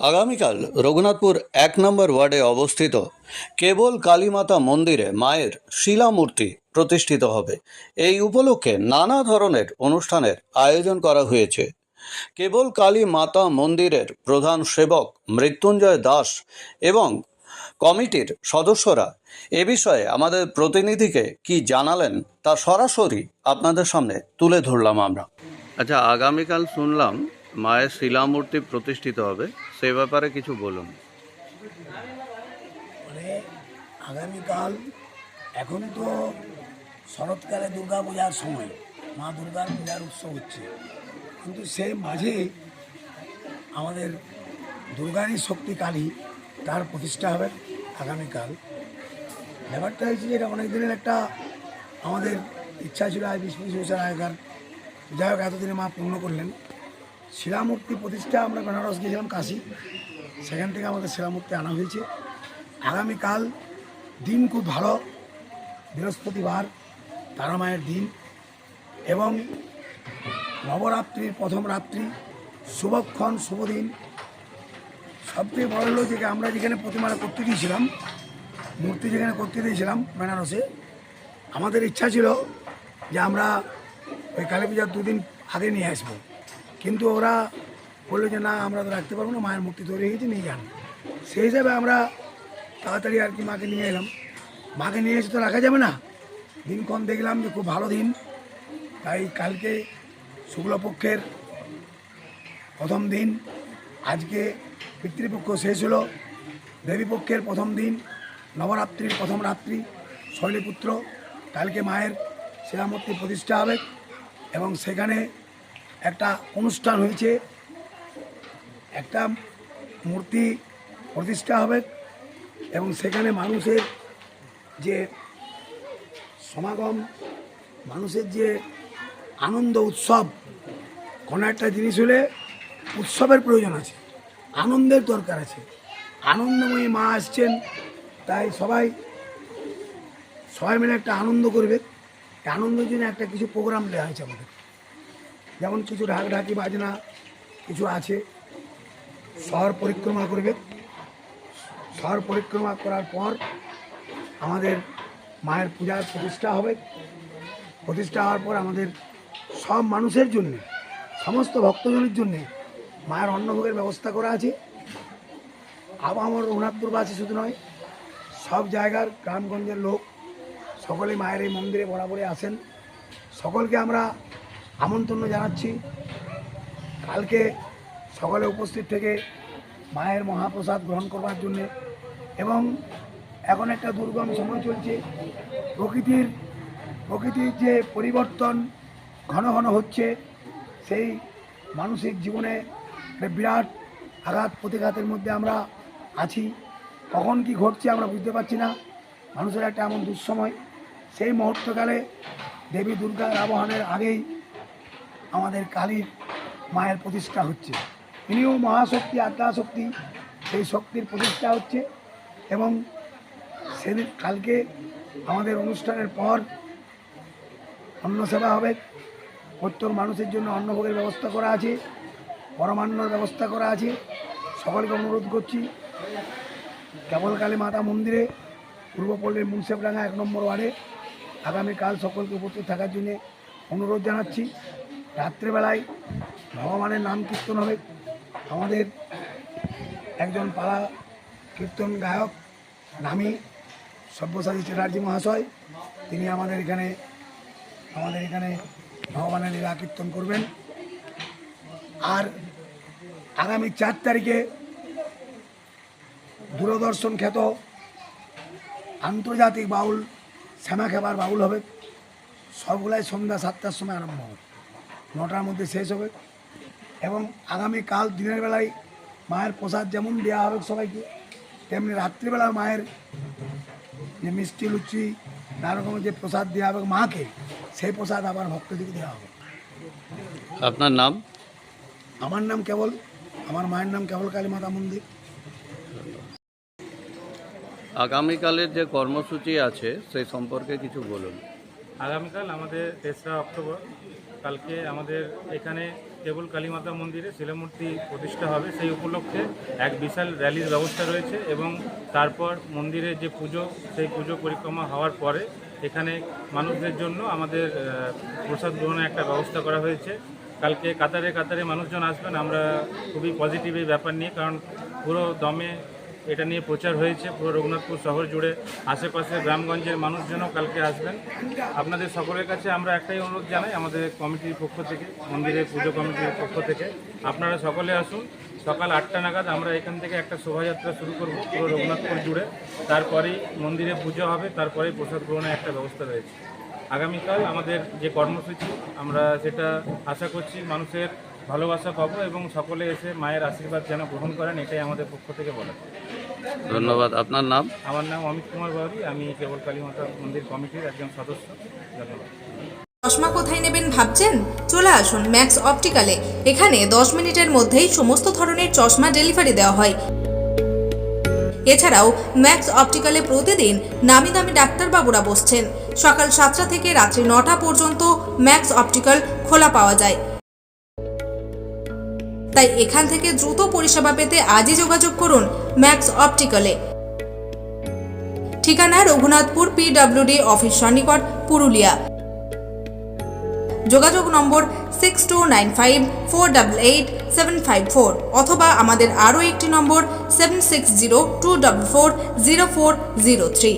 আগামীকাল রঘুনাথপুর এক নম্বর ওয়ার্ডে অবস্থিত কেবল কালীমাতা মন্দিরে মায়ের শিলামূর্তি প্রতিষ্ঠিত হবে। এই উপলক্ষে নানা ধরনের অনুষ্ঠানের আয়োজন করা হয়েছে। কেবল কালী মাতা মন্দিরের প্রধান সেবক মৃত্যুঞ্জয় দাস এবং কমিটির সদস্যরা এ বিষয়ে আমাদের প্রতিনিধিকে কি জানালেন তা সরাসরি আপনাদের সামনে তুলে ধরলাম আমরা। আচ্ছা আগামীকাল শুনলাম মায়ের শিলামূর্তি প্রতিষ্ঠিত হবে। সে ব্যাপারে কিছু বলুন। মানে আগামীকাল এখন তো শরৎকালে দুর্গা পূজার সময়, মা দুর্গার পূজার উৎসব হচ্ছে। কিন্তু সে মাঝে আমাদের দুর্গারই শক্তি কালী তার প্রতিষ্ঠা হবে আগামীকাল। ব্যাপারটা হয়েছে এটা অনেক দিনের একটা আমাদের ইচ্ছা ছিল পঁচিশ বছর আগেকার যাই হোক, এতদিনে মা পূর্ণ করলেন। শিলামূর্তি প্রতিষ্ঠা আমরা বেনারস গিয়েছিলাম কাশি। সেখান থেকে আমাদের শিলামূর্তি আনা হয়েছে। আগামীকাল দিন খুব ভালো। বৃহস্পতিবার তারা মায়ের দিন এবং নবরাত্রির প্রথম রাত্রি। শুভক্ষণ শুভদিন সবথেকে বড় হলো যে আমরা যেখানে প্রতিমাটা করতে দিয়েছিলাম, মূর্তি যেখানে করতে দিয়েছিলাম বেনারসে, আমাদের ইচ্ছা ছিল যে আমরা ওই কালী পূজার দুদিন আগে নিয়ে আসব। কিন্তু ওরা বলল যে, না, আমরা তো রাখতে পারব না, মায়ের মূর্তি তৈরি হয়েছে নিয়ে যান। সেই হিসাবে আমরা তাড়াতাড়ি আর কি মাকে নিয়ে এলাম। মাকে নিয়ে এসে তো রাখা যাবে না। দিনক্ষণ দেখলাম যে, খুব ভালো দিন। তাই কালকে শুক্লপক্ষের প্রথম দিন, আজকে পিতৃপক্ষ শেষ হলো। দেবীপক্ষের প্রথম দিন, নবরাত্রির প্রথম রাত্রি, শৈলীপুত্র, কালকে মায়ের শিলামূর্তি প্রতিষ্ঠা হবে এবং সেখানে একটা অনুষ্ঠান হয়েছে। একটা মূর্তি প্রতিষ্ঠা হবে এবং সেখানে মানুষের যে সমাগম, মানুষের যে আনন্দ, উৎসব, কোনো একটা জিনিস হলে উৎসবের প্রয়োজন আছে, আনন্দের দরকার আছে। আনন্দময়ী মা আসছেন, তাই সবাই সবাই মিলে একটা আনন্দ করবে। আনন্দের জন্য একটা কিছু প্রোগ্রাম দেওয়া হয়েছে আমাদের। যেমন কিছু ঢাক ঢাকি বাজনা কিছু আছে শহর পরিক্রমা করবে। শহর পরিক্রমা করার পর আমাদের মায়ের পূজার প্রতিষ্ঠা হবে। প্রতিষ্ঠা হওয়ার পর আমাদের সব মানুষের জন্য, সমস্ত ভক্তজনের জন্যে মায়ের অন্নভোগের ব্যবস্থা করা আছে। আবার আমার রঘুনাথপুরবাসী শুধু নয়, সব জায়গার গ্রামগঞ্জের লোক সকলে মায়ের এই মন্দিরে বরাবরই আসেন। সকলকে আমরা আমন্ত্রণ জানাচ্ছি। কালকে সকালে উপস্থিত থেকে মায়ের মহাপ্রসাদ গ্রহণ করবার জন্যে এবং এখন একটা দুর্গম সময় চলছে। প্রকৃতির প্রকৃতির যে পরিবর্তন ঘন ঘন হচ্ছে, সেই মানসিক জীবনে একটা বিরাট আঘাত, প্রতিঘাতের মধ্যে আমরা আছি। কখন কি ঘটছে আমরা বুঝতে পারছি না। মানুষের একটা এমন দুঃসময়। সেই মুহূর্তকালে দেবী দুর্গার আবাহনের আগেই আমাদের কালীর মায়ের প্রতিষ্ঠা হচ্ছে। ইনিও মহাশক্তি, আদ্যাশক্তি, সেই শক্তির প্রতিষ্ঠা হচ্ছে এবং সেদিন কালকে আমাদের অনুষ্ঠানের পর অন্ন সেবা হবে। প্রত্যেক মানুষের জন্য অন্নভোগের ব্যবস্থা করা আছে, পরমান্নর ব্যবস্থা করা আছে। সকলকে অনুরোধ করছি, কেবলকালী মাতা মন্দিরে পূর্বপল্লীর মুন্সেফডাঙ্গা এক নম্বর ওয়ার্ডে আগামীকাল সকলকে উপস্থিত থাকার জন্য অনুরোধ জানাচ্ছি। রাত্রেবেলায় ভগবানের নাম কীর্তন হবে। আমাদের একজন পাড়া কীর্তন গায়ক নামী সব্যসাচী চ্যাটার্জি মহাশয়, তিনি আমাদের এখানে আমাদের এখানে ভগবানের লীলা কীর্তন করবেন। আর আগামী চার তারিখে দূরদর্শন খ্যাত আন্তর্জাতিক বাউল শ্যামা খেবার বাউল হবে। সবগুলাই সন্ধ্যা সাতটার সময় আরম্ভ হবে। নটার মধ্যে শেষ হবে। এবং আগামীকাল দিনের বেলায় মায়ের প্রসাদ যেমন দেওয়া হবে সবাইকে তেমনি রাত্রিবেলা মায়ের যে মিষ্টি লুচি নানা রকমের যে প্রসাদ দেওয়া হবে মাকে সেই প্রসাদ আবার ভক্তদেরকে দেওয়া হবে। আপনার নাম? আমার নাম কেবল আমার মায়ের নাম কেবল কালী মাতা মন্দির। আগামীকালের যে কর্মসূচি আছে সেই সম্পর্কে কিছু বলুন। আগামীকাল আমাদের তেসরা অক্টোবর। কালকে আমাদের এখানে কেবল কালীমাতা মন্দিরে শিলামূর্তি প্রতিষ্ঠা হবে, সেই উপলক্ষে এক বিশাল র্যালির ব্যবস্থা রয়েছে এবং তারপর মন্দিরে যে পুজো, সেই পুজো পরিক্রমা হওয়ার পরে এখানে মানুষদের জন্য আমাদের প্রসাদ গ্রহণের একটা ব্যবস্থা করা হয়েছে। কালকে কাতারে কাতারে মানুষজন আসবেন, আমরা খুবই পজিটিভ এই ব্যাপার নিয়ে, কারণ পুরো দমে এটা নিয়ে প্রচার হয়েছে। পুরো রঘুনাথপুর শহর জুড়ে আশেপাশের গ্রামগঞ্জের মানুষজনও কালকে আসবেন। আপনাদের সকলের কাছে আমরা একটাই অনুরোধ জানাই আমাদের কমিটির পক্ষ থেকে, মন্দিরের পুজো কমিটির পক্ষ থেকে। আপনারা সকলে আসুন। সকাল আটটা নাগাদ আমরা এখান থেকে একটা শোভাযাত্রা শুরু করব পুরো রঘুনাথপুর জুড়ে। তারপরেই মন্দিরে পুজো হবে, তারপরেই প্রসাদ গ্রহণের একটা ব্যবস্থা রয়েছে। আগামীকাল আমাদের যে কর্মসূচি, আমরা সেটা আশা করছি মানুষের ভালোবাসা পাবো এবং সকলে এসে মায়ের আশীর্বাদ যেন গ্রহণ করেন, এটাই আমাদের পক্ষ থেকে বলা ধন্যবাদ। আপনার নাম? আমার নাম অমিত কুমার বাউরি আমি কেবল কালী মাতা মন্দির কমিটির একজন সদস্য। ধন্যবাদ। চশমা কোথায় নেবেন ভাবছেন? চলে আসুন ম্যাক্স অপটিক্যালে। এখানে দশ মিনিটের মধ্যেই সমস্ত ধরনের চশমা ডেলিভারি দেওয়া হয়। এছাড়াও ম্যাক্স অপটিক্যালে প্রতিদিন নামি দামি ডাক্তারবাবুরা বসছেন। সকাল সাতটা থেকে রাত্রি নটা পর্যন্ত ম্যাক্স অপটিক্যাল খোলা পাওয়া যায়। তাই এখান থেকে দ্রুত পরিষেবা পেতে আজই যোগাযোগ করুন ম্যাক্স অপটিক্যালে। ঠিকানা রঘুনাথপুর পিডব্লিউডি, অফিস সন্নিকট, পুরুলিয়া। যোগাযোগ number six two nine five four double eight seven five four অথবা আমাদের আরও একটি number seven six zero two double four zero four zero three